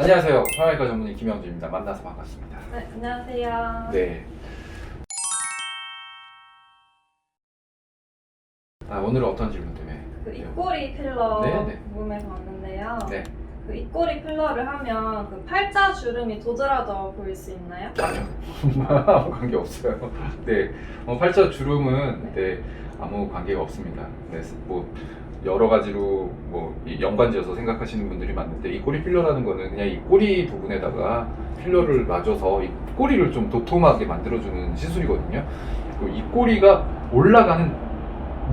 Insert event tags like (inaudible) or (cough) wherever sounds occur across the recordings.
안녕하세요. 성형외과 전문의 김영주입니다. 만나서 반갑습니다. 네, 안녕하세요. 네. 아, 오늘은 어떤 질문 때문에? 그 입꼬리 필러 네, 네. 궁금해서 왔는데요. 네. 그 입꼬리 필러를 하면 그 팔자 주름이 도드라져 보일 수 있나요? 아니요. (laughs) 아무 관계 없어요. 네. 어, 팔자 주름은 네, 아무 관계가 없습니다. 네, 뭐 여러 가지로 뭐이 연관지어서 생각하시는 분들이 많은데 이 꼬리 필러라는 거는 그냥 이 꼬리 부분에다가 필러를 놔줘서 이 꼬리를 좀 도톰하게 만들어주는 시술이거든요. 이 꼬리가 올라가는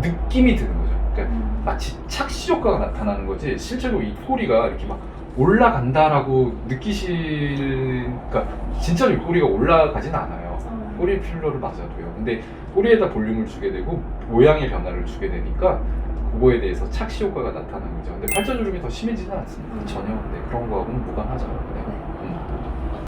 느낌이 드는 거죠. 그러니까 마치 착시 효과가 나타나는 거지 실제로 이 꼬리가 이렇게 막 올라간다라고 느끼실 그러니까 진짜로 이 꼬리가 올라가진 않아요. 음. 꼬리 필러를 맞아도요. 근데 꼬리에다 볼륨을 주게 되고 모양의 변화를 주게 되니까 그거에 대해서 착시 효과가 나타나는 거죠. 근데 팔자주름이 더 심해지는 않습니다. 음. 전혀 네, 그런 거하고는 무관하죠. 네. 음.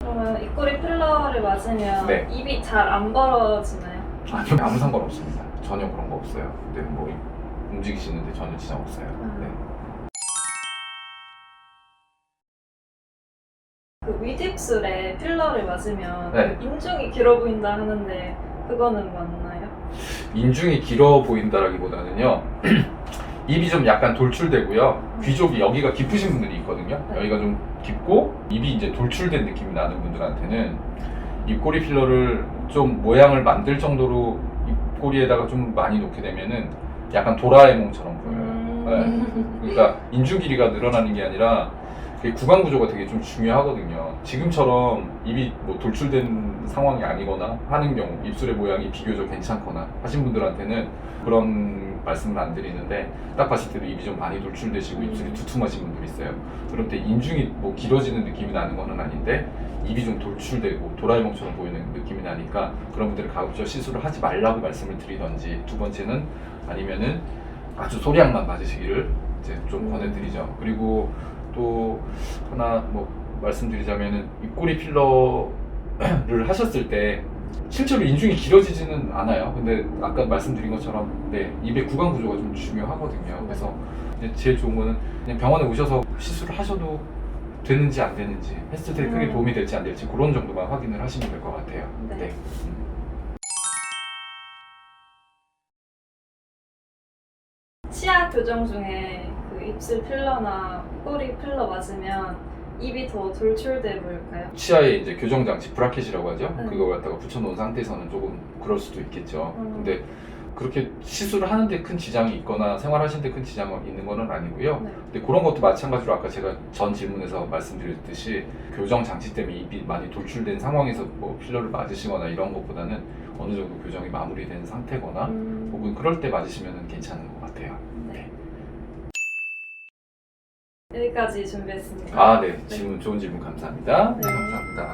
그러면 입꼬리 필러를 맞으면 네. 입이 잘 안 벌어지나요? 아니요, 아무 상관 없습니다. 전혀 그런 거 없어요. 네, 뭐 움직이시는데 전혀 지장 없어요. 네. 그 윗입술에 필러를 맞으면 네. 인중이 길어 보인다 하는데 그거는 맞나요? 인중이 길어 보인다라기보다는요 (clears throat) 입이 좀 약간 돌출되고요 귀 쪽이 여기가 깊으신 분들이 있거든요 네. 여기가 좀 깊고 입이 이제 돌출된 느낌이 나는 분들한테는 입꼬리 필러를 좀 모양을 만들 정도로 입꼬리에다가 좀 많이 놓게 되면은 약간 도라에몽처럼 보여요 음. 그러니까 인중 길이가 늘어나는 게 아니라 그 구강 구조가 되게 좀 중요하거든요. 지금처럼 입이 뭐 돌출된 상황이 아니거나 하는 경우 입술의 모양이 비교적 괜찮거나 하신 분들한테는 그런 말씀을 안 드리는데 딱 봤을 때도 입이 좀 많이 돌출되시고 음. 입술이 두툼하신 분들 있어요. 그럴 때 인중이 뭐 길어지는 느낌이 나는 거는 아닌데 입이 좀 돌출되고 도라에몽처럼 보이는 느낌이 나니까 그런 분들은 가급적 시술을 하지 말라고 말씀을 드리던지 두 번째는 아니면은 아주 소량만 맞으시기를 이제 좀 음. 권해드리죠. 그리고 또 하나 뭐 말씀드리자면은 입꼬리 필러를 (clears throat) 하셨을 때 실제로 인중이 길어지지는 않아요. 근데 아까 말씀드린 것처럼 네 입의 구강 구조가 좀 중요하거든요. 그래서 제일 좋은 거는 그냥 병원에 오셔서 시술을 하셔도 되는지 안 되는지 했을 때 크게 음. 도움이 될지 안 될지 그런 정도만 확인을 하시면 될 것 같아요. 네. 네. 음. 치아 교정 중에 그 입술 필러나 꼬리 필러 맞으면 입이 더 돌출돼 보일까요? 치아에 이제 교정 장치 브라켓이라고 하죠. 네. 그거 갖다가 붙여놓은 상태에서는 조금 그럴 수도 있겠죠. 음. 근데 그렇게 시술을 하는데 큰 지장이 있거나 생활하시는데 큰 지장이 있는 거는 아니고요. 네. 근데 그런 것도 마찬가지로 아까 제가 전 질문에서 말씀드렸듯이 교정 장치 때문에 입이 많이 돌출된 상황에서 뭐 필러를 맞으시거나 이런 것보다는 어느 정도 교정이 마무리된 상태거나 음. 혹은 그럴 때 맞으시면 괜찮은 것 같아요. 네. 여기까지 준비했습니다. 아, 네. 질문 좋은 질문 감사합니다. 네, 네. 감사합니다.